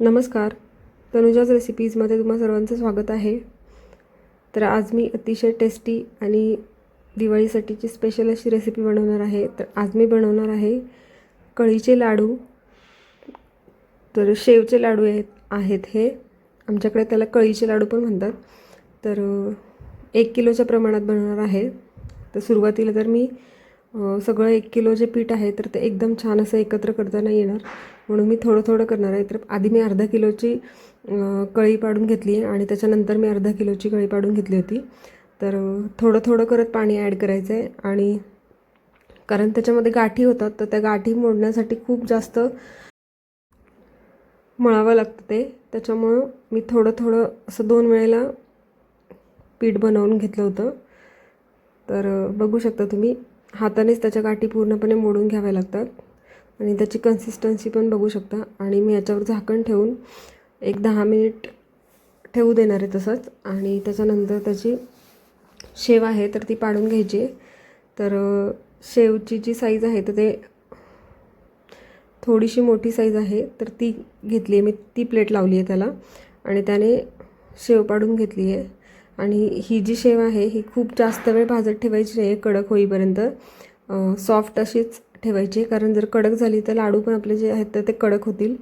नमस्कार. तनुजाज रेसिपीजमध्ये तुम्हा सर्वांचं स्वागत आहे. तर आज मी अतिशय टेस्टी आणि दिवाळीसाठीची स्पेशल अशी रेसिपी बनवणार आहे. तर आज मी बनवणार आहे कळीचे लाडू. तर शेवचे लाडू आहेत आहेत हे. आमच्याकडे त्याला कळीचे लाडू पण म्हणतात. तर एक किलोच्या प्रमाणात बनवणार आहे. तर सुरुवातीला तर मी सगळं एक किलो जे पीठ आहे तर ते एकदम छान असं एकत्र करता नाही येणार. म्हणून मी थोडं थोडं करणार आहे. तर आधी मी अर्धा किलोची कळी पाडून घेतली आणि त्याच्यानंतर मी अर्धा किलोची कळी पाडून घेतली होती. तर थोडं थोडं करत पाणी ॲड करायचं आहे आणि कारण त्याच्यामध्ये गाठी होतात तर त्या गाठी मोडण्यासाठी खूप जास्त मळावं लागतं ते. त्याच्यामुळं मी थोडं थोडं असं दोन वेळेला पीठ बनवून घेतलं होतं. तर बघू शकता तुम्ही. हातानेच त्याच्या गाठी पूर्णपणे मोडून घ्याव्या लागतात. आणि त्याची कन्सिस्टन्सी पण बघू शकता. आणि मी याच्यावर झाकण ठेवून एक दहा मिनिट ठेवू देणार आहे तसंच. आणि त्याच्यानंतर त्याची शेव आहे तर ती पाडून घ्यायची आहे. तर शेवची जी साईज आहे तर ते थोडीशी मोठी साईज आहे तर ती घेतली आहे. मी ती प्लेट लावली आहे त्याला. आणि त्याने शेव पाडून घेतली आहे. आणि ही जी शेव आहे ही खूप जास्त वेळ भाजत ठेवायची नाही आहे कडक होईपर्यंत. सॉफ्ट अशीच ठेवायची आहे कारण जर कडक झाली तर लाडू पण आपले जे आहेत तर ते कडक होतील.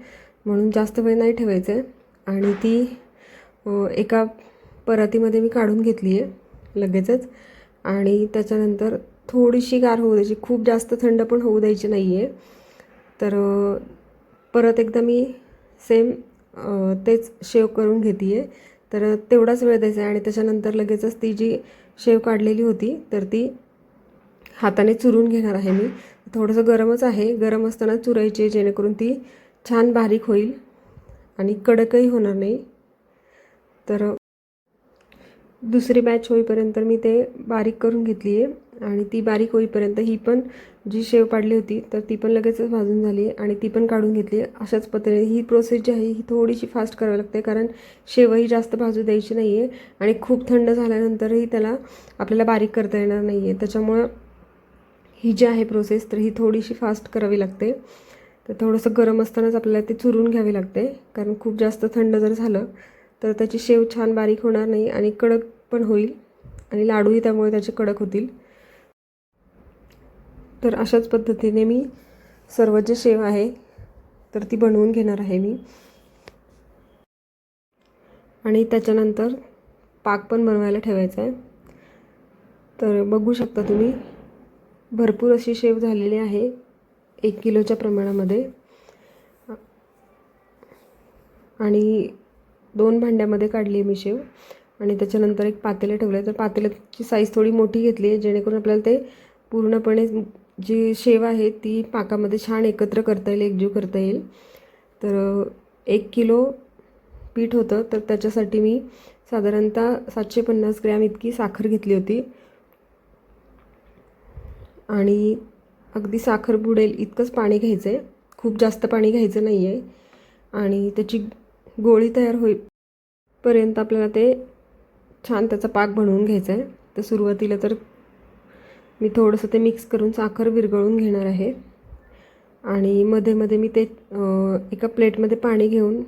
म्हणून जास्त वेळ नाही ठेवायचे. आणि ती एका परातीमध्ये मी काढून घेतली आहे लगेचच. आणि त्याच्यानंतर थोडीशी गार होऊ द्यायची खूप जास्त थंड पण होऊ द्यायची नाही आहे तर परत एकदा मी सेम तेच शेव करून घेते आहे तर तेवढाच वेळ द्यायचा आहे आणि त्याच्यानंतर लगेचच ती जी शेव काढलेली होती तर ती हाताने चुरून घेणार आहे मी. थोडंसं गरमच आहे. गरम असताना चुरायची जेणेकरून ती छान बारीक होईल आणि कडकही होणार नाही. तर दुसरी बॅच होईपर्यंत मी ते बारीक करून घेतली आहे आणि ती बारीक होईपर्यंत ही पण जी शेव पाडली होती तर ती पण लगेचच भाजून झाली आणि ती पण काढून घेतली. अशाच पद्धतीने ही प्रोसेस जी आहे ही थोडीशी फास्ट करावी लागते कारण शेवही जास्त भाजू द्यायची नाही आहे आणि खूप थंड झाल्यानंतरही त्याला आपल्याला बारीक करता येणार नाही आहे त्याच्यामुळं ही जी आहे प्रोसेस तर ही थोडीशी फास्ट करावी लागते. तर थोडंसं गरम असतानाच आपल्याला ते चुरून घ्यावी लागते कारण खूप जास्त थंड जर झालं तर त्याची शेव छान बारीक होणार नाही आणि कडक पण होईल आणि लाडूही त्यामुळे त्याचे कडक होतील. तर अशाच पद्धतीने मी सर्व जे शेव आहे तर ती बनवून घेणार आहे मी. आणि त्याच्यानंतर पाक पण बनवायला ठेवायचा आहे. तर बघू शकता तुम्ही भरपूर अशी शेव झालेली आहे एक किलोच्या प्रमाणामध्ये. आणि दोन भांड्यामध्ये काढली आहे मी शेव. आणि त्याच्यानंतर एक पातेलं ठेवलं आहे तर पातेल्याची साईज थोडी मोठी घेतली आहे जेणेकरून आपल्याला ते पूर्णपणे जी शेव आहे ती पाकामध्ये छान एकत्र करता येईल एकजीव करता येईल. तर एक किलो पीठ होतं तर त्याच्यासाठी मी साधारणतः सातशे पन्नास ग्रॅम इतकी साखर घेतली होती. आणि अगदी साखर बुडेल इतकंच पाणी घ्यायचं आहे खूप जास्त पाणी घ्यायचं नाही आहे आणि त्याची गोळी तयार होईपर्यंत आपल्याला ते छान त्याचा पाक बनवून घ्यायचा आहे तर सुरुवातीला तर मी थोडंसं ते मिक्स करून साखर विरघळून घेणार आहे. आणि मध्ये मध्ये मी ते एका प्लेटमध्ये पाणी घेऊन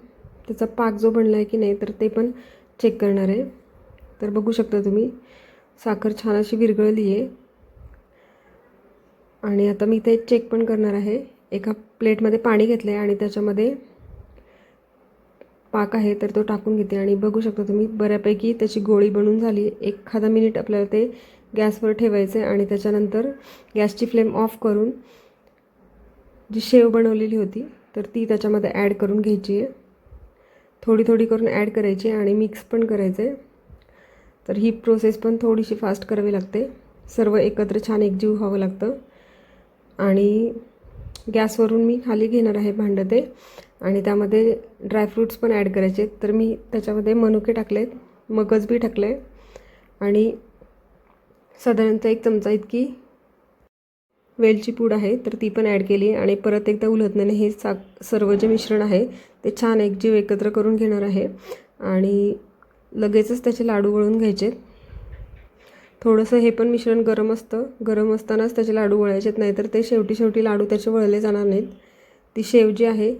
त्याचा पाक जो बनला आहे की नाही तर ते पण चेक करणार आहे. तर बघू शकता तुम्ही साखर छान अशी विरघळली आहे आणि आता मी ते चेक पण करणार आहे. एका प्लेटमध्ये पाणी घेतलं आहे आणि त्याच्यामध्ये पाक आहे तर तो टाकून घेते. आणि बघू शकता तुम्ही बऱ्यापैकी त्याची गोळी बनून झाली. एखादा मिनिट आपल्याला ते गॅसवर ठेवायचं आहे आणि त्याच्यानंतर गॅसची फ्लेम ऑफ करून जी शेव बनवलेली होती तर ती त्याच्यामध्ये ॲड करून घ्यायची आहे. थोडी थोडी करून ॲड करायची आणि मिक्स पण करायचं. आहे तर ही प्रोसेस पण थोडीशी फास्ट करावी लागते. सर्व एकत्र छान एकजीव व्हावं लागतं. आणि गॅसवरून मी खाली घेणार आहे भांडं ते आणि त्यामध्ये ड्रायफ्रूट्स पण ॲड करायचे तर मी त्याच्यामध्ये मनुके टाकलेत मगज बी टाकलं आहे आणि साधारणतः एक चमचा इतकी वेलची पूड आहे तर ती पण ॲड केली आणि परत एकदा उलथण्याने हे सा सर्व जे मिश्रण आहे ते छान एकजीव एकत्र करून घेणार आहे. आणि लगेचच त्याचे लाडू वळून घ्यायचे थोडंसं हे पण मिश्रण गरम असतं. गरम असतानाच त्याचे लाडू वळायचे नाहीतर ते शेवटी शेवटी लाडू त्याचे वळले जाणार नाहीत. ती शेव जी आहे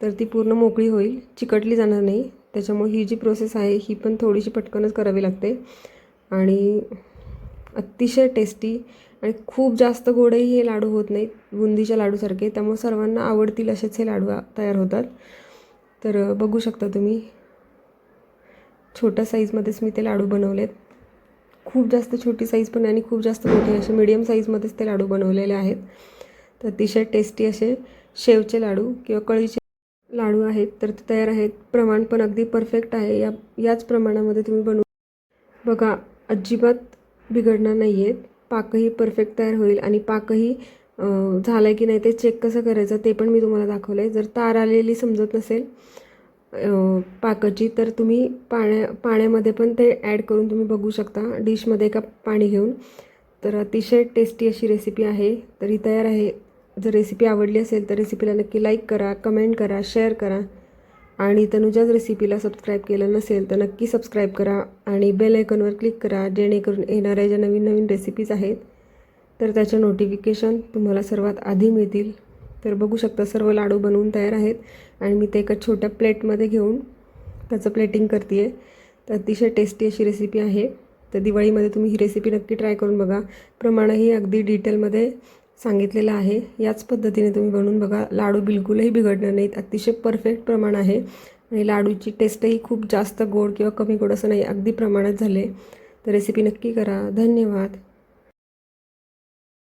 तर ती पूर्ण मोकळी होईल चिकटली जाणार नाही. त्याच्यामुळे ही जी प्रोसेस आहे ही पण थोडीशी पटकनच करावी लागते. आणि अतिशय टेस्टी आणि खूप जास्त गोडही हे लाडू होत नाहीत बुंदीच्या लाडूसारखे. त्यामुळे सर्वांना आवडतील असेच हे लाडू तयार होतात. तर बघू शकता तुम्ही. छोट्या साईजमध्येच मी ते लाडू बनवलेत. खूप जास्त छोटी साईज पण आणि खूप जास्त मोठे असे मिडियम साईजमध्येच ते लाडू बनवलेले आहेत. तर अतिशय टेस्टी असे शेवचे लाडू किंवा कळीचे लाडू आहेत. तर ते तयार आहेत. प्रमाण पण अगदी परफेक्ट आहे. या याच प्रमाणामध्ये तुम्ही बनवू बघा अजिबात बिघडणार नाही आहेत पाकही परफेक्ट तयार होईल आणि पाकही झाला आहे की नाही ते चेक कसं करायचं ते पण मी तुम्हाला दाखवलं आहे जर तार आलेली समजत नसेल पाकाची तर तुम्ही पाण्या पाण्यामध्ये पण ते ॲड करून तुम्ही बघू शकता. डिशमध्ये एका पाणी घेऊन. तर अतिशय टेस्टी अशी रेसिपी आहे. तर ही तयार आहे. जर रेसिपी आवडली असेल तर रेसिपीला नक्की लाईक करा कमेंट करा शेअर करा. आणि तनुजाज रेसिपीला सबस्क्राईब केलं नसेल तर नक्की सबस्क्राईब करा आणि बेल आयकॉनवर क्लिक करा जेणेकरून येणाऱ्या ज्या नवीन नवीन रेसिपीज आहेत तर त्याच्या नोटिफिकेशन तुम्हाला सर्वात आधी मिळतील. तर बघू शकता सर्व लाडू बनवून तयार आहेत आणि मी ते एका छोट्या प्लेटमध्ये घेऊन त्याचं प्लेटिंग करते आहे तर अतिशय टेस्टी अशी रेसिपी आहे. तर दिवाळीमध्ये तुम्ही ही रेसिपी नक्की ट्राय करून बघा. प्रमाणही अगदी डिटेलमध्ये सांगितलेलं आहे. याच पद्धतीने तुम्ही बनवून बघा. लाडू बिलकुलही बिघडणार नाहीत. अतिशय परफेक्ट प्रमाण आहे. आणि लाडूची टेस्टही खूप जास्त गोड किंवा कमी गोड असं नाही. अगदी प्रमाणात झाले. तर रेसिपी नक्की करा. धन्यवाद.